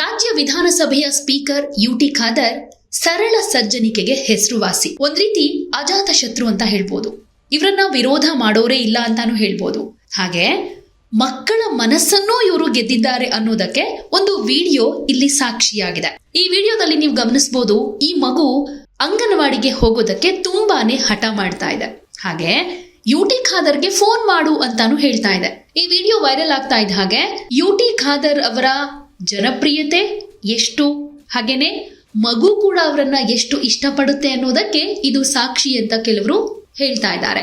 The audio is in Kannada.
ರಾಜ್ಯ ವಿಧಾನಸಭೆಯ ಸ್ಪೀಕರ್ ಯುಟಿ ಖಾದರ್ ಸರಳ ಸಜ್ಜನಿಕೆಗೆ ಹೆಸರುವಾಸಿ. ಒಂದ್ ರೀತಿ ಅಜಾತ ಶತ್ರು ಅಂತ ಹೇಳ್ಬೋದು. ಇವರನ್ನ ವಿರೋಧ ಮಾಡೋರೇ ಇಲ್ಲ ಅಂತಾನು ಹೇಳ್ಬೋದು. ಹಾಗೆ ಮಕ್ಕಳ ಮನಸ್ಸನ್ನೂ ಇವರು ಗೆದ್ದಿದ್ದಾರೆ ಅನ್ನೋದಕ್ಕೆ ಒಂದು ವಿಡಿಯೋ ಇಲ್ಲಿ ಸಾಕ್ಷಿಯಾಗಿದೆ. ಈ ವಿಡಿಯೋದಲ್ಲಿ ನೀವು ಗಮನಿಸಬಹುದು ಈ ಮಗು ಅಂಗನವಾಡಿಗೆ ಹೋಗೋದಕ್ಕೆ ತುಂಬಾನೇ ಹಠ ಮಾಡ್ತಾ ಇದೆ. ಹಾಗೆ ಯುಟಿ ಖಾದರ್ಗೆ ಫೋನ್ ಮಾಡು ಅಂತಾನು ಹೇಳ್ತಾ ಇದೆ. ಈ ವಿಡಿಯೋ ವೈರಲ್ ಆಗ್ತಾ ಇದ್ದ ಹಾಗೆ ಯುಟಿ ಖಾದರ್ ಅವರ ಜನಪ್ರಿಯತೆ ಎಷ್ಟು? ಹಾಗೇನೆ ಮಗು ಕೂಡ ಅವರನ್ನ ಎಷ್ಟು ಇಷ್ಟಪಡುತ್ತೆ ಅನ್ನೋದಕ್ಕೆ ಇದು ಸಾಕ್ಷಿ ಅಂತ ಕೆಲವರು ಹೇಳ್ತಾ ಇದ್ದಾರೆ.